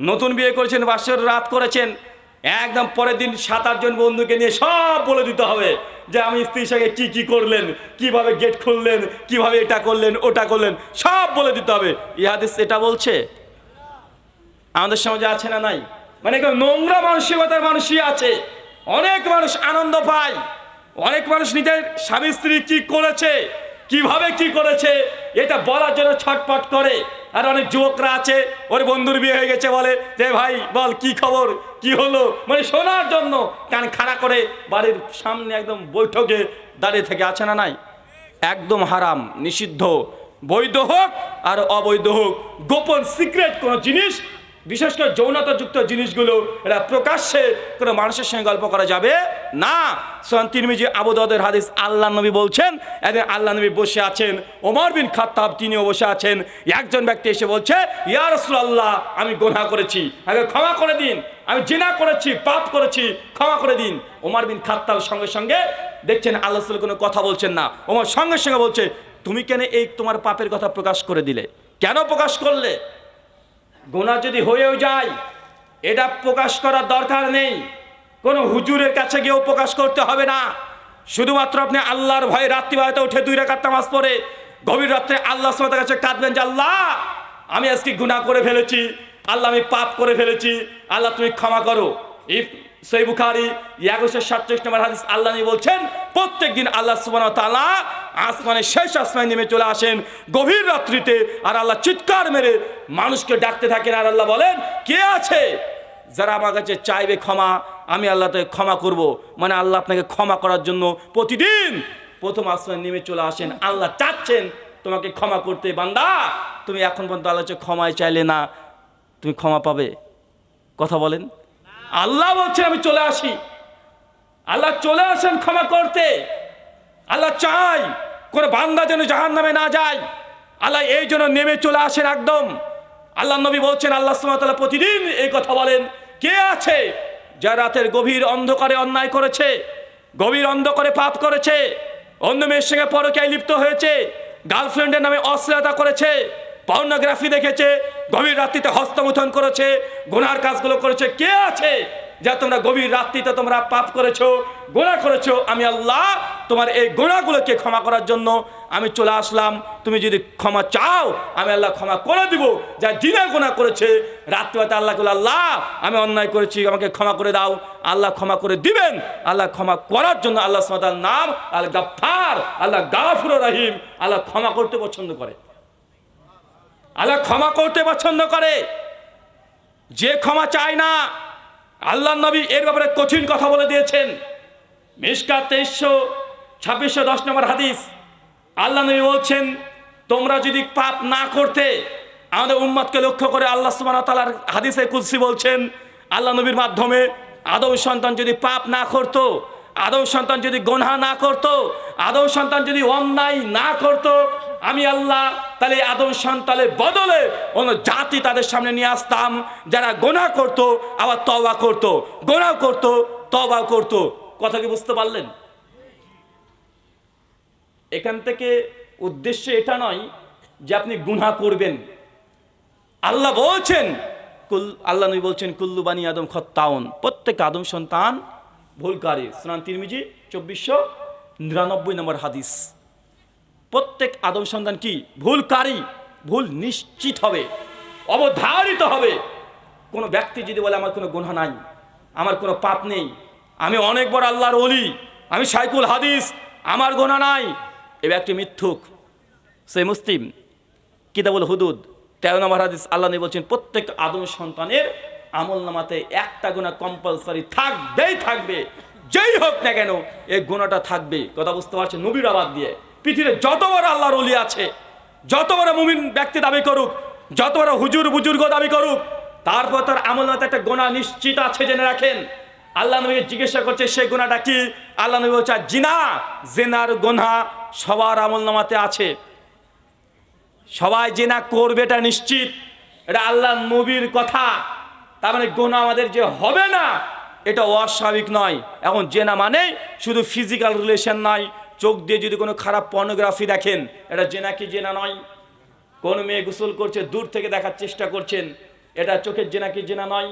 নতুন বিয়ে করেছেন, বাসর রাত করেছেন। একদম পরের দিন সাত আটজন বন্ধুকে নিয়ে সব বলে দিতে হবে যে, আমি স্ত্রীর সঙ্গে কী কী করলেন? কীভাবে গেট খুললেন? কীভাবে এটা করলেন? ওটা করলেন? সব বলে দিতে হবে। ইহাদিস এটা বলছে? আমাদের সমাজে আছে না নাই? মানে নোংরা মানসিকতার মানুষই আছে। অনেক মানুষ আনন্দ পায়। অনেক মানুষ নিজের স্বামী স্ত্রী কী করেছে? কীভাবে কি করেছে, এটা বলার জন্য ছটপট করে। আর অনেক যুবকরা আছে, ওর বন্ধুর বিয়ে হয়ে গেছে বলে, যে ভাই, বল, কি খবর? কি হলো? মানে শোনার জন্য কান খাড়া করে বাড়ির সামনে একদম বৈঠকে দাঁড়িয়ে থেকে আছে না নাই? একদম হারাম, নিষিদ্ধ। বৈধ হোক আর অবৈধ হোক, গোপন সিক্রেট কোনো জিনিস বিশেষ করে যৌনতাযুক্ত জিনিসগুলো এটা প্রকাশ্যে কোনো মানুষের সঙ্গে গল্প করা যাবে না। সোহান তিরমিজি আবুদাদের হাদিস আল্লাহ নবী বলছেন, একদিন আল্লাহ নবী বসে আছেন, ওমর বিন খাত্তাব তিনিও বসে আছেন, একজন ব্যক্তি এসে বলছে, ইয়া রাসূলুল্লাহ, আমি গোনা করেছি আগে ক্ষমা করে দিন, আমি জিনা করেছি, পাপ করেছি, ক্ষমা করে দিন। ওমর বিন খাত্তাব সঙ্গে সঙ্গে দেখছেন আল্লাহ কোনো কথা বলছেন না। ওমর সঙ্গে সঙ্গে বলছে, তুমি কেন এই তোমার পাপের কথা প্রকাশ করে দিলে? কেন প্রকাশ করলে? গোনা যদি হয়েও যায়, এটা প্রকাশ করার দরকার নেই। কোনো হুজুরের কাছে গিয়েও প্রকাশ করতে হবে না। শুধুমাত্র আপনি আল্লাহর ভয়ে রাত্রিবেলাতে উঠে দুই রেখার নামাজ পড়ে গভীর রাত্রে আল্লাহ সালাতের কাছে কাঁদবেন যে, আল্লাহ, আমি আজকে গুনাহ করে ফেলেছি। আল্লাহ, আমি পাপ করে ফেলেছি। আল্লাহ, তুমি ক্ষমা করো। ইফ সেই বুখারি সাতচল্লিশ নম্বর হাদিস আল্লাহ বলছেন প্রত্যেক দিন আল্লাহ সুবান তালা আসমানের শেষ আসমানে নেমে চলে আসেন। গভীর রাত্রিতে আর আল্লাহ চিৎকার মেরে মানুষকে ডাকতে থাকেন আর আল্লাহ বলেন, কে আছে? যারা আমার কাছে চাইবে ক্ষমা, আমি আল্লাহ তাকে ক্ষমা করব। মানে আল্লাহ আপনাকে ক্ষমা করার জন্য প্রতিদিন প্রথম আসমানে নেমে চলে আসেন। আল্লাহ চাচ্ছেন, তোমাকে ক্ষমা করতে, বান্দা, তুমি এখন পর্যন্ত আল্লাহ ক্ষমায় চাইলে না, তুমি ক্ষমা পাবে। কথা বলেন। আল্লাহ বলছেন, আমি চলে আসি। আল্লাহ চলে আসেন ক্ষমা করতে। আল্লাহ চাই কোনো বান্দা যেন জাহান নামে না যায়। আল্লাহ এই জন্য নেমে চলে আসেন একদম। আল্লাহ নবী বলছেন, আল্লাহ সুমতাল্লাহ প্রতিদিন এই কথা বলেন, কে আছে যা রাতের গভীর অন্ধকারে অন্যায় করেছে, গভীর অন্ধকারে পাপ করেছে, অন্য মেয়ের সঙ্গে পরকায় লিপ্ত হয়েছে, গার্লফ্রেন্ডের নামে অশ্লীলতা করেছে, পর্নোগ্রাফি দেখেছে, গভীর রাত্রিতে হস্তমথন করেছে, গুনার কাজগুলো করেছে, কে আছে যা তোমরা গভীর রাত্রিতে তোমরা পাপ করেছ, গোনা করেছ, আমি আল্লাহ তোমার এই গোনাগুলোকে ক্ষমা করার জন্য আমি চলে আসলাম। তুমি যদি ক্ষমা চাও, আমি আল্লাহ ক্ষমা করে দিব। যা দিনে গোনা করেছে রাত্রিবেলাতে আল্লাহ বলে, আল্লাহ, আমি অন্যায় করেছি, আমাকে ক্ষমা করে দাও। আল্লাহ ক্ষমা করে দিবেন। আল্লাহ ক্ষমা করার জন্য আল্লাহ সাদার নাম, আল গাফার আল্লাহ গাফুর রাহিম, আল্লাহ ক্ষমা করতে পছন্দ করে। আল্লাহ ক্ষমা করতে পছন্দ করে। যে ক্ষমা চায় না আল্লাহ নবী এর ব্যাপারে কঠিন কথা বলে দিয়েছেন। মিসকা তেইশশো ছাব্বিশশো দশ নম্বর হাদিস। আল্লাহ নবী বলছেন, তোমরা যদি পাপ না করতে, আমাদের উম্মাদকে লক্ষ্য করে আল্লাহ সুবাহ তালার হাদিসে কুলসি বলছেন, আল্লাহ নবীর মাধ্যমে আদৌ সন্তান যদি পাপ না করতো, আদৌ সন্তান যদি গোনা না করত, আদৌ সন্তান যদি অন্যায় না করত আমি আল্লাহ তাহলে আদম সন্তানের বদলে অন্য জাতি তাদের সামনে নিয়ে আসতাম, যারা গোনা করত, আবার তবা করত। গোনা করত তবা করত। কথা কি বুঝতে পারলেন? এখান থেকে উদ্দেশ্য এটা নয় যে আপনি গুনা করবেন। আল্লাহ বলছেন, কুল, আল্লাহ নবী বলছেন, কুল্লু বানি আদম খত্তাউন। প্রত্যেক আদম সন্তান ভুলকারী। স্নান তিরমিজি, চব্বিশশো নিরানব্বই নম্বর হাদিস। প্রত্যেক আদম সন্তান কি? ভুলকারী, ভুল নিশ্চিত হবে, অবধারিত হবে। কোনো ব্যক্তি যদি বলে, আমার কোনো গুণা নাই, আমার কোনো পাপ নেই, আমি অনেক বড় আল্লাহর অলি আমি সাইকুল হাদিস, আমার গোনা নাই। এ ব্যক্তি মিথ্যুক। সে মুসলিম, কিতাবুল হুদুদ, তেরো নম্বর হাদিস, আল্লাহ নবী বলছেন, প্রত্যেক আদম সন্তানের আমল নামাতে একটা গুণা কম্পালসারি থাকবেই থাকবে, যেই হোক না কেন, এই গুণাটা থাকবে। কথা বুঝতে পারছেন? নবীর আবাদ দিয়ে। পৃথিবীতে যত বড় আল্লাহর অলি আছে যত বড় মুমিন ব্যক্তি দাবি করুক যত বড় হুজুর বুজুর্গ দাবি করুক, তারপর তার আমল নামাতে একটা গোনা নিশ্চিত আছে জেনে রাখেন। আল্লাহ নবী জিজ্ঞাসা করছে, সেই গোনাটা কি? আল্লাহ নবী বলছে, জিনা, জেনার গোনা সবার আমল নামাতে আছে। সবাই জেনা করবে, এটা নিশ্চিত। এটা আল্লাহ নবীর কথা। তার মানে গোনা আমাদের যে হবে না, এটা অস্বাভাবিক নয়। এখন জেনা মানে শুধু ফিজিক্যাল রিলেশন নয়। চোখ দিয়ে যদি কোনো খারাপ পর্নোগ্রাফি দেখেন, এটা জেনা কি জেনা নয়? কোন মেয়ে গোসল করছে, দূর থেকে দেখার চেষ্টা করছেন, এটা চোখের জেনা কি জেনা নয়?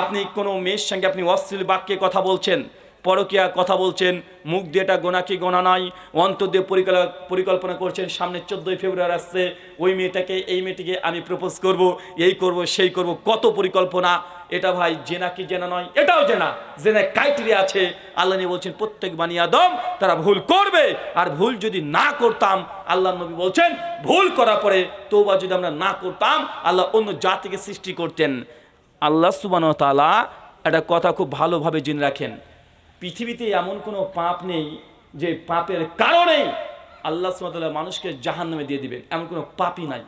আপনি কোনো মেয়ের সঙ্গে আপনি অশ্লীল বাক্যে কথা বলছেন, পরকিয়া কথা বলছেন, মুখ দিয়ে এটা গোনা কি গোনা নয়? অন্তর দিয়ে পরিকল্পনা পরিকল্পনা করছেন, সামনে চোদ্দোই ফেব্রুয়ারি আসছে, ওই মেয়েটাকে, এই মেয়েটিকে আমি প্রপোজ করব, এই করব, সেই করব, কত পরিকল্পনা এটা ভাই জেনা কি জেনা নয়? এটাও জেনা। জেনা ক্রাইটেরিয়া আছে। আল্লাহ নিয়ে বলছেন, প্রত্যেক বানি আদম, তারা ভুল করবে। আর ভুল যদি না করতাম, আল্লাহ নবী বলছেন, ভুল করার পরে তৌবা যদি আমরা না করতাম, আল্লাহ অন্য জাতিকে সৃষ্টি করতেন। আল্লাহ সুবান তালা একটা কথা খুব ভালোভাবে জেনে রাখেন। পৃথিবীতে এমন কোনো পাপ নেই যে পাপের কারণেই আল্লাহ সুবাহ মানুষকে জাহান নামে দিয়ে দিবেন। এমন কোনো পাপই নাই।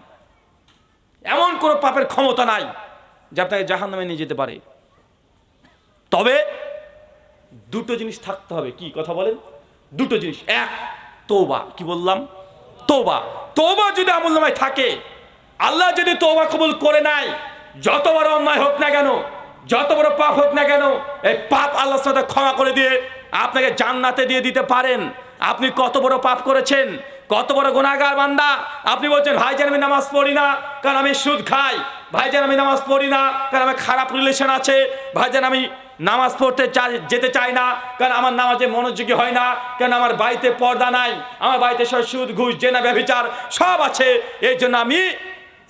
এমন কোনো পাপের ক্ষমতা নাই। যা আপনাকে জাহান নামে নিয়ে যেতে পারে। তবে দুটো জিনিস থাকতে হবে। কি কথা বলেন? দুটো জিনিস। এক তোবা কি বললাম? তোবা তোবা যদি আমল নামায় থাকে, আল্লাহ যদি তোবা কবুল করে নাই যত বড় অন্যায় হোক না কেন, যত বড় পাপ হোক না কেন, এই পাপ আল্লাহর সাথে ক্ষমা করে দিয়ে আপনাকে জান্নাতে দিয়ে দিতে পারেন। আপনি কত বড় পাপ করেছেন, কত বড় গুণাগার বান্দা। আপনি বলছেন ভাইজান আমি নামাজ পড়ি না, কারণ আমি সুদ খাই। ভাইজান আমি নামাজ পড়ি না, কারণ আমার খারাপ রিলেশন আছে। ভাইজান আমি নামাজ পড়তে যেতে চাই না, কারণ আমার নামাজে মনোযোগী হয় না, কারণ আমার বাড়িতে পর্দা নাই, আমার বাড়িতে সব সুদ, ঘুষ, জেনা, ব্যভিচার সব আছে। এই জন্য আমি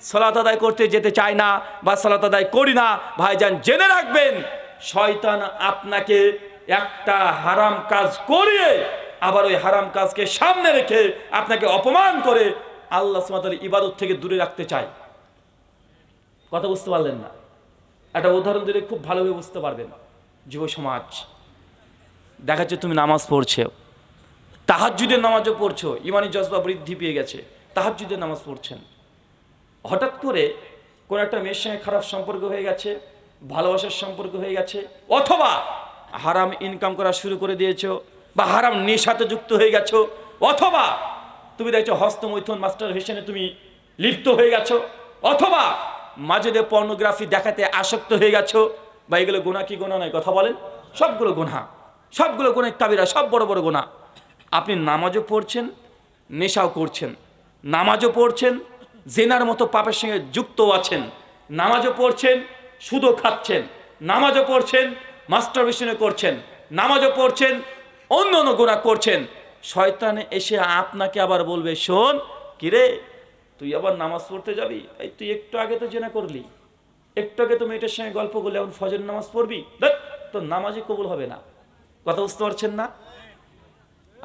সলাত আদায় করতে যেতে চাই না বা সলাত আদায় করি না। ভাইজান জেনে রাখবেন, শয়তান আপনাকে একটা হারাম কাজ করিয়ে আবার ওই হারাম কাজকে সামনে রেখে আপনাকে অপমান করে আল্লাহ সুমাতার ইবাদত থেকে দূরে রাখতে চায়। কথা বুঝতে পারলেন না। একটা উদাহরণ দিলে খুব ভালোভাবে বুঝতে পারবেন, যুব সমাজ। দেখা যাচ্ছে তুমি নামাজ পড়ছো। তাহাজ্জুদের নামাজও পড়ছো, ইমানি জজবা বৃদ্ধি পেয়ে গেছে। তাহাজ্জুদের নামাজ পড়ছেন। হঠাৎ করে কোনো একটা মেয়ের সঙ্গে খারাপ সম্পর্ক হয়ে গেছে, ভালোবাসার সম্পর্ক হয়ে গেছে, অথবা হারাম ইনকাম করা শুরু করে দিয়েছ বা হারাম নেশাতে যুক্ত হয়ে গেছো, অথবা তুমি দেখছ হস্তমৈথুন মাস্টার ভেশনে তুমি লিপ্ত হয়ে গেছো, অথবা মাঝেদের পর্নোগ্রাফি দেখাতে আসক্ত হয়ে গেছো, বা এগুলো গোনা কি গোনা নয়, কথা বলেন। সবগুলো গোনা সবগুলো গোনা কাবিরা সব বড় বড় গোনা আপনি নামাজও পড়ছেন, নেশাও করছেন। নামাজও পড়ছেন, জেনার মতো পাপের সঙ্গে যুক্ত আছেন। নামাজও পড়ছেন, সুদও খাচ্ছেন। নামাজও পড়ছেন মাস্টার মিশনে করছেন। নামাজও পড়ছেন, অন্য অন্য গুণা করছেন। শয়তানে এসে আপনাকে আবার বলবে, শোন, কিরে তুই আবার নামাজ পড়তে যাবি? এই তুই একটু আগে তো জেনা করলি। একটু আগে তো মেয়েটার সঙ্গে গল্প করলে, এখন ফজর নামাজ পড়বি? দেখ, তোর নামাজই কবুল হবে না। কথা বুঝতে পারছেন না?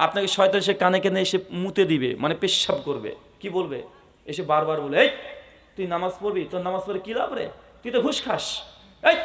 আপনাকে শয়তান সে কানে কানে এসে মুতে দিবে মানে পেশাব করবে। কি বলবে? এসে বারবার বলে, এই, তুই নামাজ পড়বি? তোর নামাজ পড়ে কি লাভ রে? তুই তো ঘুষ খাস। এই,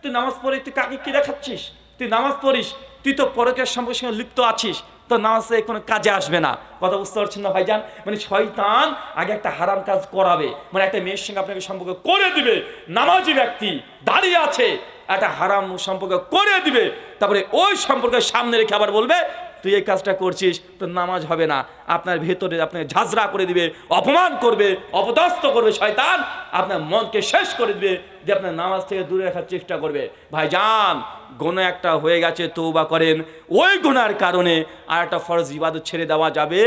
তুই নামাজ পড়ে, তুই কাকে কি দেখাচ্ছিস? তুই নামাজ পড়িস, তুই তো পরকের সম্পর্কের সঙ্গে লিপ্ত আছিস। তোর নামাজে কোনো কাজে আসবে না। কথা বুঝতে পারছেন না ভাইজান? মানে শয়তান আগে একটা হারাম কাজ করাবে। মানে একটা মেয়ের সঙ্গে আপনাকে সম্পর্ক করে দিবে। নামাজি ব্যক্তি দাঁড়িয়ে আছে, একটা হারাম সম্পর্ক করে দিবে। তারপরে ওই সম্পর্কে সামনে রেখে আবার বলবে তুই এই কাজটা করছিস, তোর নামাজ হবে না। আপনার ভেতরে আপনাকে ঝাঁঝরা করে দিবে, অপমান করবে, অপদস্থ করবে শয়তান, আপনার মনকে শেষ করে দিবে যে আপনার নামাজ থেকে দূরে রাখার চেষ্টা করবে। ভাই যান গোনা একটা হয়ে গেছে তৌবা করেন। ওই গোনার কারণে আর একটা ফরজ ইবাদত ছেড়ে দেওয়া যাবে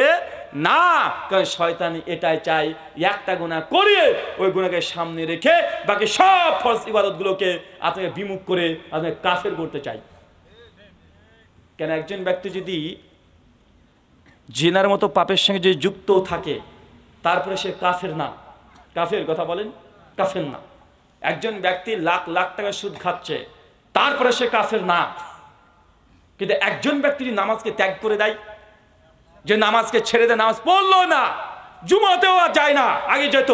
না, কারণ শয়তান এটাই চাই একটা গোনা করিয়ে ওই গোনাকে সামনে রেখে বাকি সব ফরজ ইবাদতগুলোকে আপনাকে বিমুখ করে আপনাকে কাফের করতে চাই কেন একজন ব্যক্তি যদি জেনার মতো পাপের সঙ্গে যদি যুক্ত থাকে, তারপরে সে কাফের না। কাফের কথা বলেন, কাফের না। একজন ব্যক্তি লাখ লাখ টাকা সুদ খাচ্ছে, তারপরে সে কাফের না। কিন্তু একজন ব্যক্তি যদি নামাজকে ত্যাগ করে দেয়, যে নামাজকে ছেড়ে দেয়, নামাজ পড়ল না, জুমাতেও আর যায় না, আগে যেত।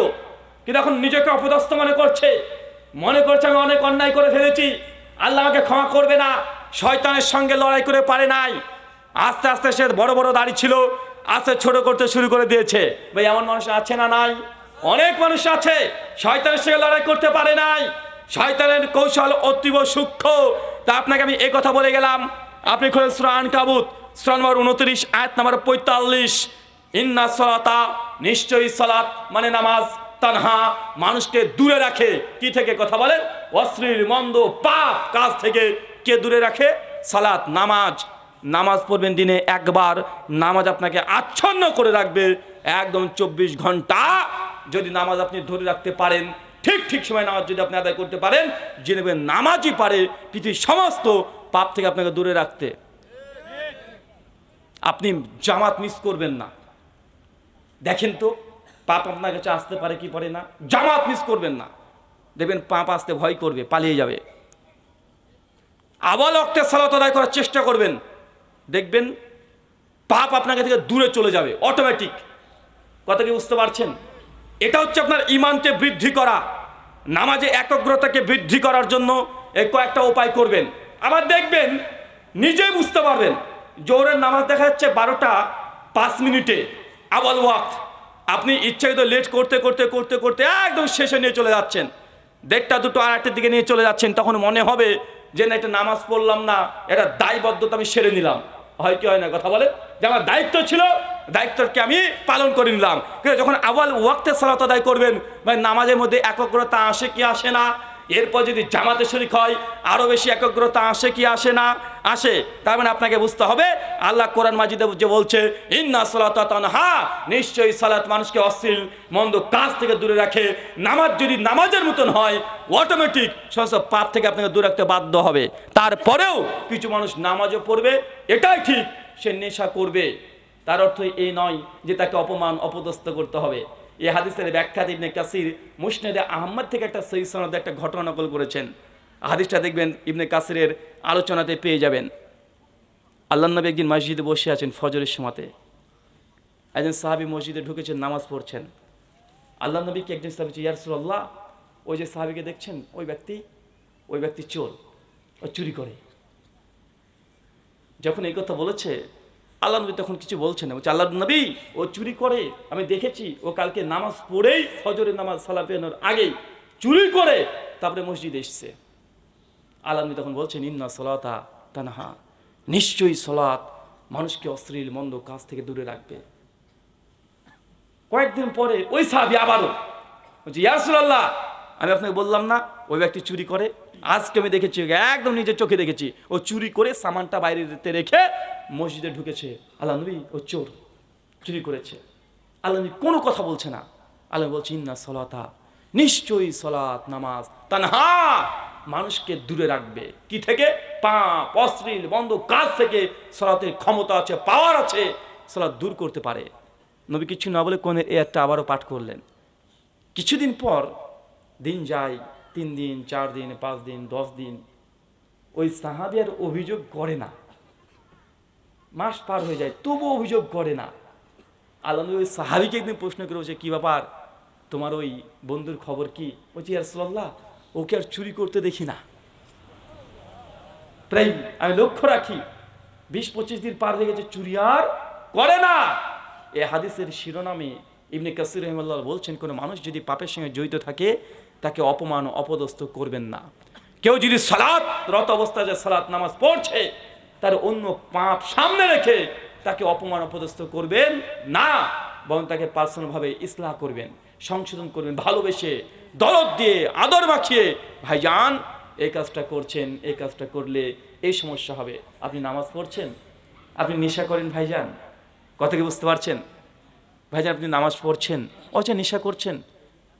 কিন্তু এখন নিজেকে অপদস্থ মনে করছে। মনে করছে, আমি অনেক অন্যায় করে ফেলেছি, আল্লাহ আমাকে ক্ষমা করবে না। শয়তানের সঙ্গে লড়াই করে পারে নাই। আস্তে আস্তে সে বড় বড় দাড়ি ছিল, আস্তে ছোট করতে শুরু করে দিয়েছে। ভাই, এমন মানুষ আছে না নাই? অনেক মানুষ আছে, শয়তানের সঙ্গে লড়াই করতে পারে নাই। শয়তানের কৌশল অতীব সূক্ষ্ম। তা আপনাকে আমি এই কথা বলে গেলাম। আপনি খুলে সুরান কাবুত সুরান নম্বর উনত্রিশ, আয়াত নম্বর পঁয়তাল্লিশ। ইন্না সলাতা, নিশ্চয়ই সলাত মানে নামাজ, তানহা, মানুষকে দূরে রাখে। কি থেকে কথা বলেন? অশ্লীল, মন্দ, পাপ কাজ থেকে কে দূরে রাখে সালাত, নামাজ। নামাজ পড়বেন দিনে একবার, নামাজ আপনাকে আচ্ছন্ন করে রাখবে একদম চব্বিশ ঘণ্টা। যদি নামাজ আপনি ধরে রাখতে পারেন, ঠিক ঠিক সময় নামাজ যদি আপনি আদায় করতে পারেন, জেনে নেবেন নামাজই পারে পৃথিবীর সমস্ত পাপ থেকে আপনাকে দূরে রাখতে। আপনি জামাত মিস করবেন না। দেখেন তো, পাপ আপনার কাছে আসতে পারে কি পারে না? জামাত মিস করবেন না। দেখবেন পাপ আসতে ভয় করবে, পালিয়ে যাবে। আবার অক্টে সালাত আদায় করার চেষ্টা করবেন, দেখবেন পাপ আপনাকে থেকে দূরে চলে যাবে অটোমেটিক কথা কি বুঝতে পারছেন? এটা হচ্ছে আপনার ইমানকে বৃদ্ধি করা। নামাজে একাগ্রতাকে বৃদ্ধি করার জন্য এই কয়েকটা উপায় করবেন। আবার দেখবেন, নিজেই বুঝতে পারবেন, জোহরের নামাজ দেখা যাচ্ছে বারোটা পাঁচ মিনিটে, আবাল ওয়াক্ত। আপনি ইচ্ছাকৃত লেট করতে করতে করতে করতে একদম শেষে নিয়ে চলে যাচ্ছেন। দেড়টা দুটো আর একটার দিকে নিয়ে চলে যাচ্ছেন, তখন মনে হবে যে না, এটা নামাজ পড়লাম না, এটা দায়বদ্ধতা আমি সেরে নিলাম। হয় কি হয় না, কথা বলে? যে আমার দায়িত্ব ছিল, দায়িত্বকে আমি পালন করে নিলাম। কিন্তু যখন আওয়াল ওয়াক্তে সালাত আদায় করবেন, ভাই, নামাজের মধ্যে একগ্রতা আসে কি আসে না? এরপর যদি জামাতে শরিক হয় আরও বেশি একগ্রতা আসে কি আসে না? আসে, তার মানে আপনাকে বুঝতে হবে, আল্লাহ কোরআন মাজিদে যে বলছে, ইন্না সালাত হা নিশ্চয়ই সালাত মানুষকে অশ্লীল, মন্দ কাজ থেকে দূরে রাখে। নামাজ যদি নামাজের মতন হয় অটোমেটিক সমস্ত পাপ থেকে আপনাকে দূরে রাখতে বাধ্য হবে। তারপরেও কিছু মানুষ নামাজও পড়বে, এটাই ঠিক, সে নেশা করবে। তার অর্থ এই নয় যে তাকে অপমান, অপদস্থ করতে হবে। এই হাদিসের ব্যাখ্যা ইবনে কাসির মুসনেদে আহম্মদ থেকে একটা সহি একটা ঘটনা নকল করেছেন। হাদিসটা দেখবেন ইবনে কাসিরের আলোচনাতে পেয়ে যাবেন। আল্লাহ নবী একদিন মসজিদে বসে আছেন ফজরের সময়তে। একজন সাহাবি মসজিদে ঢুকেছেন, নামাজ পড়ছেন। আল্লাহ নবীকে একজন সাহাবি ইয়ারসুল্লাহ ওই যে সাহাবিকে দেখছেন, ওই ব্যক্তি ওই ব্যক্তি চোর, ও চুরি করে। যখন এই কথা বলেছে, আল্লাহ নবী তখন কিছু বলছেন না। বলছে, আল্লাহ নবী, ও চুরি করে, আমি দেখেছি, ও কালকে নামাজ পড়েই ফজরের নামাজ সালা পেয়ানোর আগেই চুরি করে তারপরে মসজিদে এসছে। নবী তখন বলছেন, ইন্না সলাতা তানহা। নিশ্চয়ই সলাৎ মানুষকে অশ্লীল, মন্দ কাজ থেকে দূরে রাখবে। কয়েকদিন পরে ওই সাহাবি আবারও বলছি ইয়ারসুল্লাহ আমি আপনাকে বললাম না, ওই ব্যক্তি চুরি করে। আজকে আমি দেখেছি, একদম নিজের চোখে দেখেছি। ও চুরি করে সামানটা বাইরেতে রেখে মসজিদে ঢুকেছে। আল্লাহ নবী ও চোর চুরি করেছে। আল্লাহ নবী কোনো কথা বলছে না। আল্লাহ বলছে, ইন্না সলাতা। নিশ্চয়ই সলাত নামাজ, তানহা। মানুষকে দূরে রাখবে। কি থেকে? পাপ, অশ্লীল, বন্ধ কাজ থেকে। সলাতের ক্ষমতা আছে পাওয়ার আছে সলাৎ দূর করতে পারে। নবী কিছু না বলে কোন এ একটা আবারও পাঠ করলেন। কিছুদিন পর দিন যায়, তিন দিন, চার দিন, পাঁচ দিন, দশ দিন, ওই সাহাবি আর অভিযোগ করে না। মাস পার হয়ে যায় তবু অভিযোগ করে না। আল্লাহ ওই সাহাবিকে একদিন প্রশ্ন করে বলছে কি ব্যাপার? তোমার ওই বন্ধুর খবর কি? বলছি আর সাল্লাহ ওকে আর চুরি করতে দেখি না। প্রায় আমি লক্ষ্য রাখি, বিশ পঁচিশ দিন পার হয়ে গেছে, চুরি আর করে না। এ হাদিসের শিরোনামে ইবনে কাসির রহমাল্লাহ বলছেন, কোনো মানুষ যদি পাপের সঙ্গে জড়িত থাকে, তাকে অপমান অপদস্থ করবেন না। কেউ যদি সালাত, রত অবস্থায় যে সালাত নামাজ পড়ছে, তার অন্য পাপ সামনে রেখে তাকে অপমান অপদস্থ করবেন না, বরং তাকে পার্সোনালভাবে ইসলাহ করবেন। সংশোধন করবেন, ভালোবেসে দরদ দিয়ে আদর মাখিয়ে ভাইজান, এই কাজটা করছেন, এই কাজটা করলে এই সমস্যা হবে। আপনি নামাজ পড়ছেন? আপনি নেশা করেন, ভাইজান? কথা কি বুঝতে পারছেন? ভাইজান, আপনি নামাজ পড়ছেন? অচা নেশা করছেন?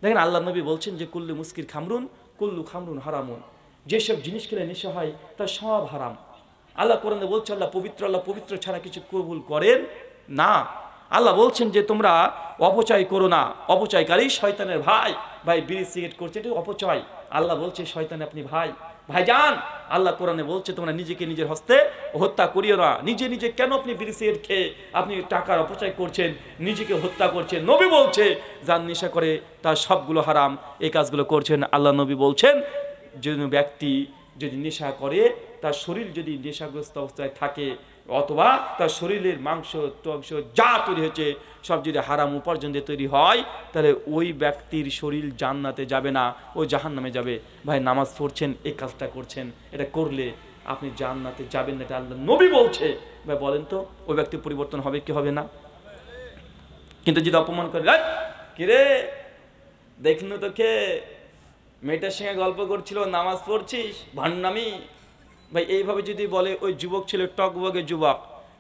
দেখেন আল্লাহ নবী বলছেন যে, কুল্লু মুস্কির খামরুন, কুল্লু খামরুন হারামুন। যেসব জিনিস খেলে নেশা হয় তা সব হারাম। আল্লাহ কোরআনে বলছে, আল্লাহ পবিত্র আল্লাহ পবিত্র ছাড়া কিছু কবুল করেন না। আল্লাহ বলছেন যে তোমরা অপচয় করো না। অপচয়কারী শয়তানের ভাই। ভাই, বিড়ি সিগারেট করছে এটা অপচয়। আল্লাহ বলছে, শয়তানে আপনি ভাই। ভাইজান, আল্লাহ কোরআনে বলছে, তোমরা নিজেকে নিজের হস্তে হত্যা করিও না। নিজে নিজে কেন আপনি বিড়ি সিগারেট খেয়ে আপনি টাকার অপচয় করছেন? নিজেকে হত্যা করছেন। নবী বলছে, যার নেশা করে, তার সবগুলো হারাম। এই কাজগুলো করছেন। আল্লাহ নবী বলছেন যে ব্যক্তি যদি নেশা করে, তার শরীর যদি নেশাগ্রস্ত অবস্থায় থাকে অথবা তার শরীরের মাংস টংস যা তৈরি হয়েছে সব যদি হারাম উপার্জন দিয়ে তৈরি হয় তাহলে ওই ব্যক্তির শরীর জান্নাতে যাবে না ও জাহান নামে যাবে। ভাই নামাজ পড়ছেন এই কাজটা করছেন এটা করলে আপনি জান্নাতে যাবেন না এটা আল্লাহ নবী বলছে। ভাই বলেন তো ওই ব্যক্তির পরিবর্তন হবে কি হবে না? কিন্তু যদি অপমান করে "এই, কিরে দেখনু তোকে মেয়েটার সঙ্গে গল্প করছিল নামাজ পড়ছিস? ভান্নামি ভাই, এইভাবে যদি বলে, ওই যুবক ছিল টকবগে যুবক,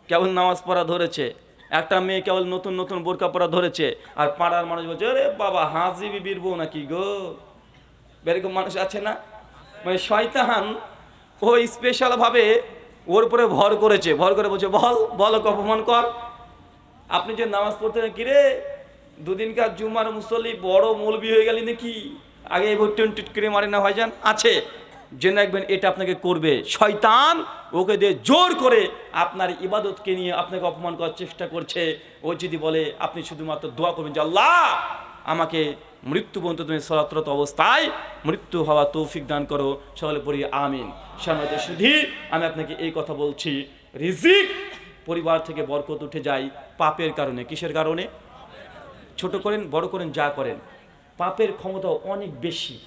কেবল নামাজ পড়া ধরেছে, একটা মেয়ে কেবল নতুন নতুন বোরকা পরা ধরেছে, আর পাড়ার মানুষ বলছে আরে বাবা, হাজি বিবির বউ নাকি গো? এরকম মানুষ আছে না? মানে শয়তান, ও স্পেশালভাবে ওর উপরে ভর করেছে, ভর করে বলছে, বল বল অপমান কর। আপনি যে নামাজ পড়তেন কিরে দুদিনকার জুমার মুসল্লি বড় মৌলবি হয়ে গেলি নাকি? আগে এবার টিট করে মারে না ভাইজান? আছে। জেনে রাখবেন, এটা আপনাকে করবে শয়তান। ওকে দিয়ে জোর করে আপনার ইবাদতকে নিয়ে আপনাকে অপমান করার চেষ্টা করছে। ও যদি বলে, আপনি শুধুমাত্র দোয়া করবেন যে আল্লাহ, আমাকে মৃত্যু পর্যন্ত তুমি সরাতরত অবস্থায় মৃত্যু হওয়া তৌফিক দান করো, সকলে পড়ি, আমিন। সামনে শুধু আমি আপনাকে এই কথা বলছি। রিজিক পরিবার থেকে বরকত উঠে যায় পাপের কারণে। কিসের কারণে? ছোট করেন, বড় করেন, যা করেন। পাপের ক্ষমতা অনেক বেশি।